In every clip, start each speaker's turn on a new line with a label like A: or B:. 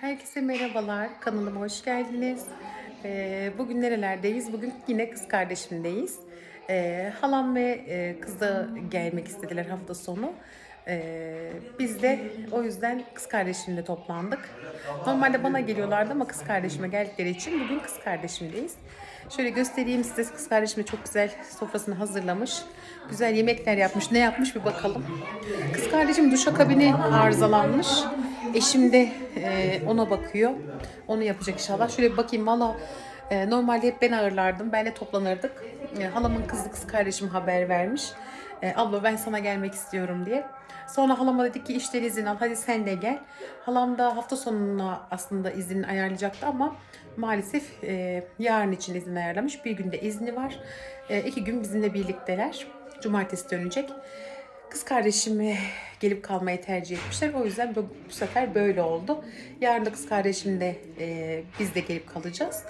A: Herkese merhabalar. Kanalıma hoş geldiniz. Ee, bugün nerelerdeyiz? Bugün yine kız kardeşimdeyiz. Ee, halam ve e, gelmek istediler hafta sonu. Ee, biz de o yüzden kız kardeşimle toplandık. Normalde bana geliyorlardı ama kız kardeşime geldikleri için bugün kız kardeşimdeyiz. Şöyle göstereyim size kız kardeşim de çok güzel sofrasını hazırlamış. Güzel yemekler yapmış. Ne yapmış bir bakalım. Kız kardeşim duşakabini arızalanmış. Eşim de e, ona bakıyor. Onu yapacak inşallah. Şöyle bir bakayım valla e, normalde hep ben ağırlardım. Benle toplanırdık. E, halamın kızı kız kardeşim haber vermiş. E, abla ben sana gelmek istiyorum diye. Sonra halama dedik ki işten izin al hadi sen de gel. Halam da hafta sonuna aslında izin ayarlayacaktı ama maalesef e, yarın için izin ayarlamış. Bir günde izni var. E, iki gün bizimle birlikteler. Cumartesi dönecek. Kız kardeşimi gelip kalmayı tercih etmişler. O yüzden bu, bu sefer böyle oldu. Yarın da kız kardeşimle e, biz de gelip kalacağız.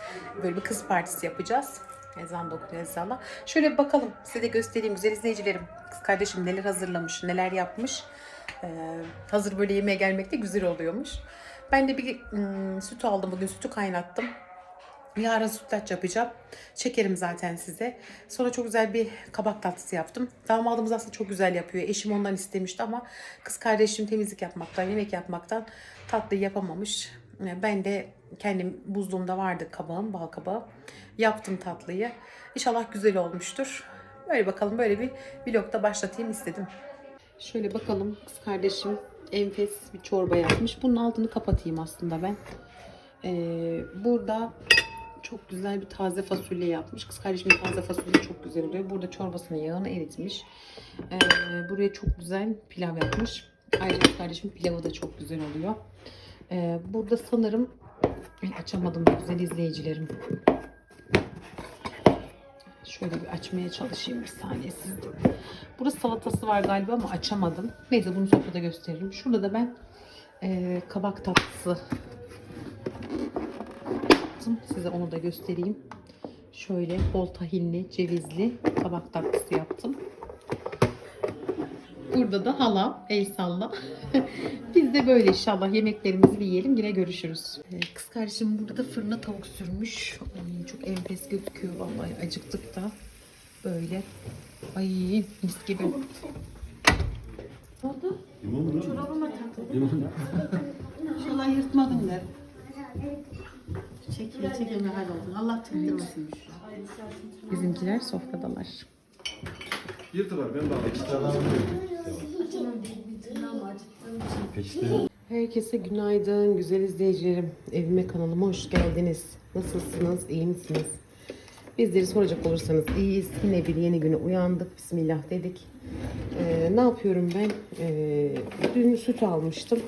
A: Böyle bir kız partisi yapacağız. Ezan da inşallah. Şöyle bir bakalım. Size de göstereyim güzel izleyicilerim. Kız kardeşim neler hazırlamış, neler yapmış. E, hazır böyle yemeğe gelmek de güzel oluyormuş. Ben de bir ım, süt aldım bugün. Sütü kaynattım. Yarın sütlaç yapacağım. Çekerim zaten size. Sonra çok güzel bir kabak tatlısı yaptım. Damadımız aslında çok güzel yapıyor. Eşim ondan istemişti ama kız kardeşim temizlik yapmaktan, yemek yapmaktan tatlıyı yapamamış. Ben de kendim buzluğumda vardı kabağım, bal kabağı. Yaptım tatlıyı. İnşallah güzel olmuştur. Böyle bakalım böyle bir vlogda başlatayım istedim. Şöyle bakalım kız kardeşim enfes bir çorba yapmış. Bunun altını kapatayım aslında ben. Ee, burada çok güzel bir taze fasulye yapmış. Kız kardeşimin taze fasulye çok güzel oluyor. Burada çorbasını yağını eritmiş. Ee, buraya çok güzel pilav yapmış. Ayrıca kız kardeşimin pilavı da çok güzel oluyor. Ee, burada sanırım açamadım güzel izleyicilerim. Şöyle bir açmaya çalışayım bir saniye sizde. Burada salatası var galiba ama açamadım. Neyse bunu sofrada gösteririm. Şurada da ben e, kabak tatlısı yaptım. Size onu da göstereyim. Şöyle bol tahinli, cevizli kabak tatlısı yaptım. Burada da hala el salla. Biz de böyle inşallah yemeklerimizi bir yiyelim. Yine görüşürüz. Kız kardeşim burada da fırına tavuk sürmüş. Ay, çok enfes gözüküyor vallahi. Acıktık da. Böyle. Ay mis gibi. Oldu? Çorabıma takıldı. İnşallah yırtmadın der. Çekil çekil hal oldun. Allah tüktürmesin. Bizimkiler sofradalar.
B: Yırtı var ben de alayım.
A: Herkese günaydın güzel izleyicilerim. Evime kanalıma hoş geldiniz. Nasılsınız? iyi misiniz? Bizleri soracak olursanız iyiyiz. Yine bir yeni güne uyandık. Bismillah dedik. Ee, ne yapıyorum ben? Ee, dün süt almıştım.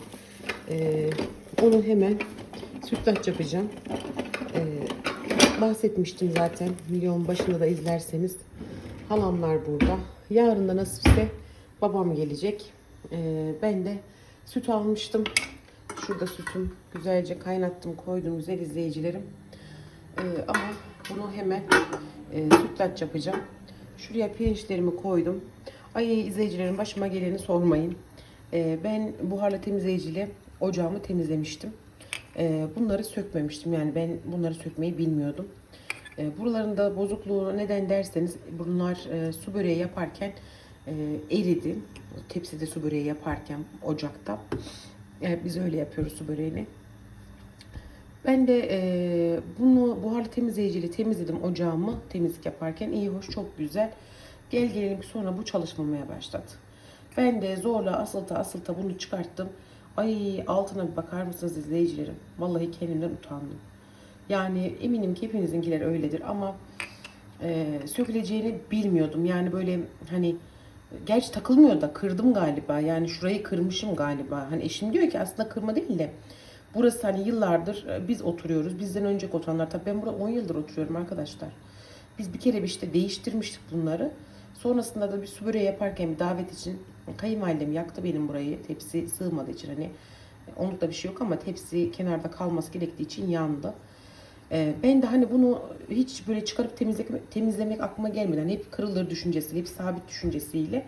A: Ee, onu hemen sütlaç yapacağım. Ee, bahsetmiştim zaten. Milyon başında da izlerseniz. Halamlar burada. Yarın da nasipse babam gelecek. Ee, ben de süt almıştım. Şurada sütüm güzelce kaynattım koydum güzel izleyicilerim. Ee, ama bunu hemen e, sütlaç yapacağım. Şuraya pirinçlerimi koydum. Ay izleyicilerim başıma geleni sormayın. Ee, ben buharlı temizleyiciyle ocağımı temizlemiştim. Ee, bunları sökmemiştim. Yani ben bunları sökmeyi bilmiyordum. Ee, buralarında bozukluğu neden derseniz bunlar e, su böreği yaparken e, eridi. Tepside su böreği yaparken ocakta. E, biz öyle yapıyoruz su böreğini. Ben de e, bunu buharlı temizleyiciyle temizledim ocağımı temizlik yaparken. iyi hoş çok güzel. Gel gelelim sonra bu çalışmamaya başladı. Ben de zorla asılta asılta bunu çıkarttım. Ay altına bir bakar mısınız izleyicilerim? Vallahi kendimden utandım. Yani eminim ki hepinizinkiler öyledir ama e, söküleceğini bilmiyordum. Yani böyle hani gerçi takılmıyor da kırdım galiba. Yani şurayı kırmışım galiba. Hani eşim diyor ki aslında kırma değil de burası hani yıllardır e, biz oturuyoruz. Bizden önce oturanlar tabii ben burada 10 yıldır oturuyorum arkadaşlar. Biz bir kere bir işte değiştirmiştik bunları. Sonrasında da bir su böreği yaparken bir davet için kayınvalidem yaktı benim burayı. Tepsi sığmadığı için hani onluk da bir şey yok ama tepsi kenarda kalması gerektiği için yandı. Ee, ben de hani bunu hiç böyle çıkarıp temizlemek, temizlemek aklıma gelmeden hep kırılır düşüncesiyle, hep sabit düşüncesiyle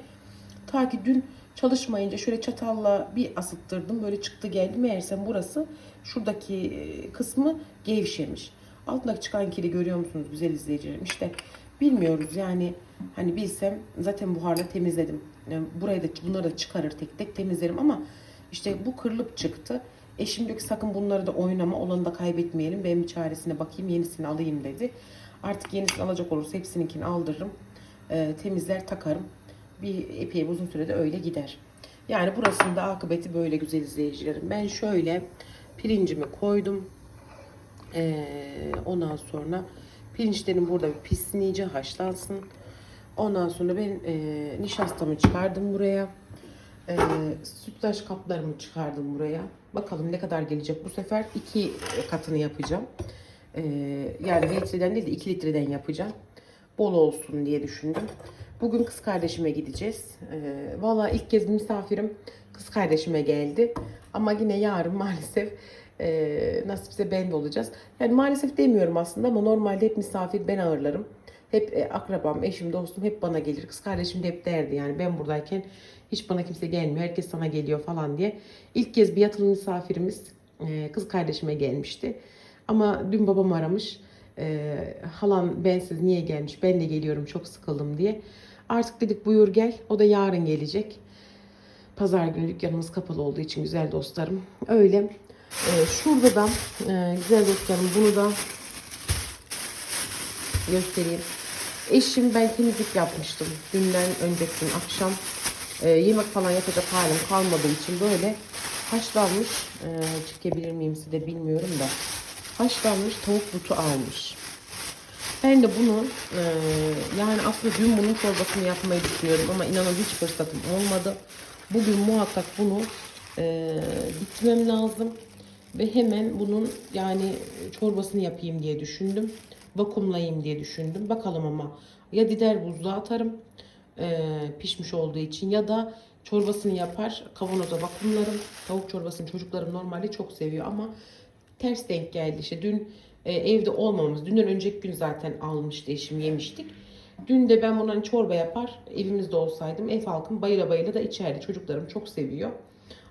A: Ta ki dün çalışmayınca şöyle çatalla bir asıttırdım. Böyle çıktı geldi. Meğersem burası şuradaki e, kısmı gevşemiş. Altındaki çıkan kiri görüyor musunuz güzel izleyicilerim? İşte bilmiyoruz yani hani bilsem zaten buharla temizledim. Yani burayı da bunları da çıkarır tek tek temizlerim ama işte bu kırılıp çıktı. Eşim diyor ki sakın bunları da oynama olanı da kaybetmeyelim. Ben bir çaresine bakayım yenisini alayım dedi. Artık yenisini alacak olursa hepsininkini aldırırım. Ee, temizler takarım. Bir epey uzun sürede öyle gider. Yani burasının da akıbeti böyle güzel izleyicilerim. Ben şöyle pirincimi koydum. Ee, ondan sonra pirinçlerim burada bir pişsin haşlansın. Ondan sonra ben e, nişastamı çıkardım buraya. E, sütlaç kaplarımı çıkardım buraya. Bakalım ne kadar gelecek bu sefer. iki katını yapacağım. E, yani litreden değil de iki litreden yapacağım. Bol olsun diye düşündüm. Bugün kız kardeşime gideceğiz. E, Valla ilk kez misafirim kız kardeşime geldi. Ama yine yarın maalesef e, nasipse ben de olacağız. Yani maalesef demiyorum aslında ama normalde hep misafir ben ağırlarım. Hep e, akrabam, eşim, dostum hep bana gelir. Kız kardeşim de hep derdi yani ben buradayken hiç bana kimse gelmiyor. Herkes sana geliyor falan diye. İlk kez bir yatılı misafirimiz e, kız kardeşime gelmişti. Ama dün babam aramış. E, halan bensiz niye gelmiş? Ben de geliyorum çok sıkıldım diye. Artık dedik buyur gel. O da yarın gelecek. Pazar günü dükkanımız kapalı olduğu için güzel dostlarım. Öyle. E, şurada da e, güzel dostlarım bunu da göstereyim. Eşim ben temizlik yapmıştım. Dünden önceki gün akşam e, yemek falan yapacak halim kalmadığı için böyle haşlanmış e, çekebilir miyim size bilmiyorum da haşlanmış tavuk butu almış. Ben de bunu e, yani aslında dün bunun çorbasını yapmayı düşünüyorum ama inanın hiç fırsatım olmadı. Bugün muhakkak bunu e, bitmem lazım ve hemen bunun yani çorbasını yapayım diye düşündüm. Vakumlayayım diye düşündüm. Bakalım ama ya dider buzluğa atarım e, pişmiş olduğu için ya da çorbasını yapar kavanoza vakumlarım. Tavuk çorbasını çocuklarım normalde çok seviyor ama ters denk geldi işte dün e, evde olmamız dünden önceki gün zaten almıştı eşim yemiştik. Dün de ben bundan çorba yapar evimizde olsaydım ev halkım bayıla bayıla da içerdi. Çocuklarım çok seviyor.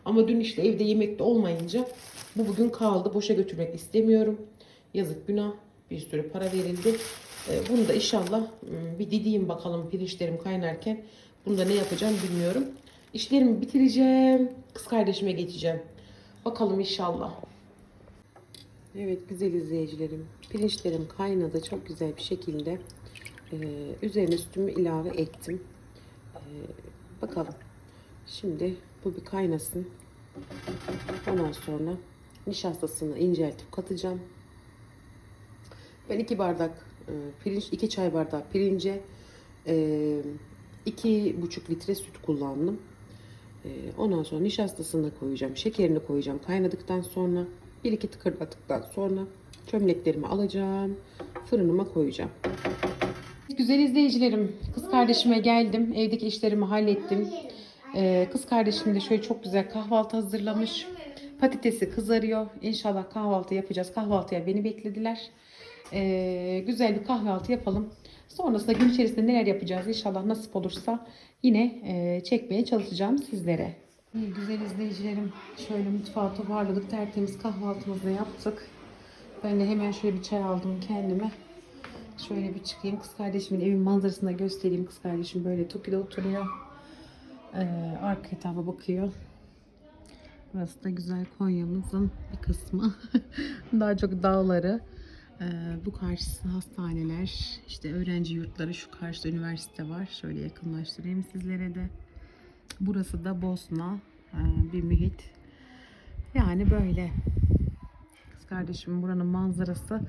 A: Ama dün işte evde yemekte olmayınca bu bugün kaldı. Boşa götürmek istemiyorum. Yazık günah. Bir sürü para verildi. E, Bunu da inşallah m, bir dideyim bakalım pirinçlerim kaynarken. Bunu da ne yapacağım bilmiyorum. İşlerimi bitireceğim. Kız kardeşime geçeceğim. Bakalım inşallah. Evet güzel izleyicilerim. Pirinçlerim kaynadı çok güzel bir şekilde. Ee, üzerine sütümü ilave ettim. Ee, bakalım. Şimdi bu bir kaynasın. Ondan sonra nişastasını inceltip katacağım. Ben iki bardak e, pirinç, iki çay bardağı pirince e, iki buçuk litre süt kullandım. E, ondan sonra nişastasını koyacağım, şekerini koyacağım kaynadıktan sonra bir iki tıkırdatıktan sonra çömleklerimi alacağım, fırınıma koyacağım. Güzel izleyicilerim, kız kardeşime geldim, evdeki işlerimi hallettim. Ee, kız kardeşim de şöyle çok güzel kahvaltı hazırlamış. Patatesi kızarıyor. İnşallah kahvaltı yapacağız. Kahvaltıya beni beklediler. Ee, güzel bir kahvaltı yapalım. Sonrasında gün içerisinde neler yapacağız inşallah nasip olursa yine e, çekmeye çalışacağım sizlere. İyi, güzel izleyicilerim. Şöyle mutfağı toparladık. Tertemiz kahvaltımızı yaptık. Ben de hemen şöyle bir çay aldım kendime. Şöyle bir çıkayım. Kız kardeşimin evin manzarasını da göstereyim. Kız kardeşim böyle Toki'de oturuyor. Ee, arka tarafa bakıyor. Burası da güzel Konya'mızın bir kısmı. Daha çok dağları. Ee, bu karşısı hastaneler, işte öğrenci yurtları, şu karşıda üniversite var. Şöyle yakınlaştırayım sizlere de. Burası da Bosna ee, bir mühit. Yani böyle. Kız kardeşim buranın manzarası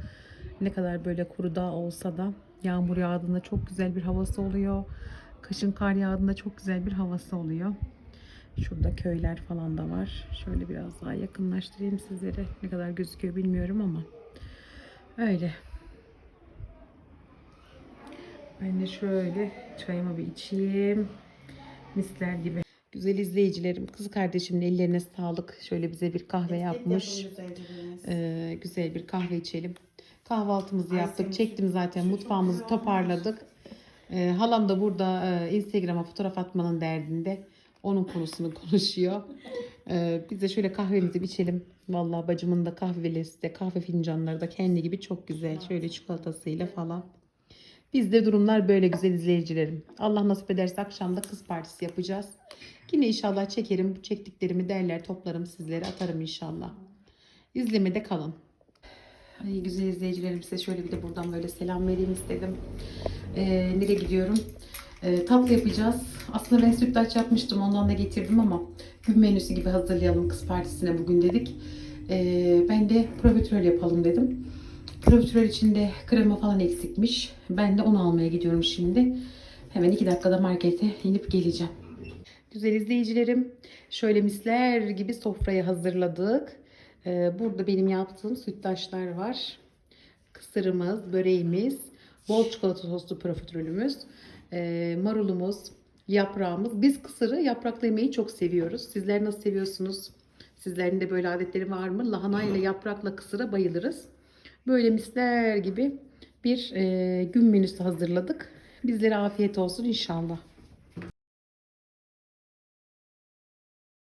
A: ne kadar böyle kuru dağ olsa da yağmur yağdığında çok güzel bir havası oluyor. Kışın kar yağdığında çok güzel bir havası oluyor. Şurada köyler falan da var. Şöyle biraz daha yakınlaştırayım sizlere. Ne kadar gözüküyor bilmiyorum ama. Öyle. Ben de şöyle çayımı bir içeyim. Misler gibi. Güzel izleyicilerim, kız kardeşimin ellerine sağlık. Şöyle bize bir kahve yapmış. Ee, güzel bir kahve içelim. Kahvaltımızı yaptık. Çektim zaten. Mutfağımızı toparladık. Ee, halam da burada e, Instagram'a fotoğraf atmanın derdinde. Onun konusunu konuşuyor. Ee, biz de şöyle kahvemizi içelim. Vallahi bacımın da kahvelesi de kahve fincanları da kendi gibi çok güzel. Şöyle çikolatasıyla falan. Bizde durumlar böyle güzel izleyicilerim. Allah nasip ederse akşam da kız partisi yapacağız. Yine inşallah çekerim. Bu çektiklerimi derler toplarım sizlere atarım inşallah. İzlemede kalın. Ay güzel izleyicilerim size şöyle bir de buradan böyle selam vereyim istedim. Ee, nereye gidiyorum? Ee, tatlı yapacağız. Aslında ben sütlaç yapmıştım ondan da getirdim ama gün menüsü gibi hazırlayalım kız partisine bugün dedik. Ee, ben de profiterol yapalım dedim. Profiterol içinde krema falan eksikmiş. Ben de onu almaya gidiyorum şimdi. Hemen iki dakikada markete inip geleceğim. Güzel izleyicilerim, şöyle misler gibi sofrayı hazırladık. Ee, burada benim yaptığım sütlaçlar var. Kısırımız, böreğimiz, bol çikolata soslu profiterolümüz, ee, marulumuz, yaprağımız. Biz kısırı yapraklı yemeği çok seviyoruz. Sizler nasıl seviyorsunuz? Sizlerin de böyle adetleri var mı? Lahana ile yaprakla kısıra bayılırız. Böyle misler gibi bir e, gün menüsü hazırladık. Bizlere afiyet olsun inşallah.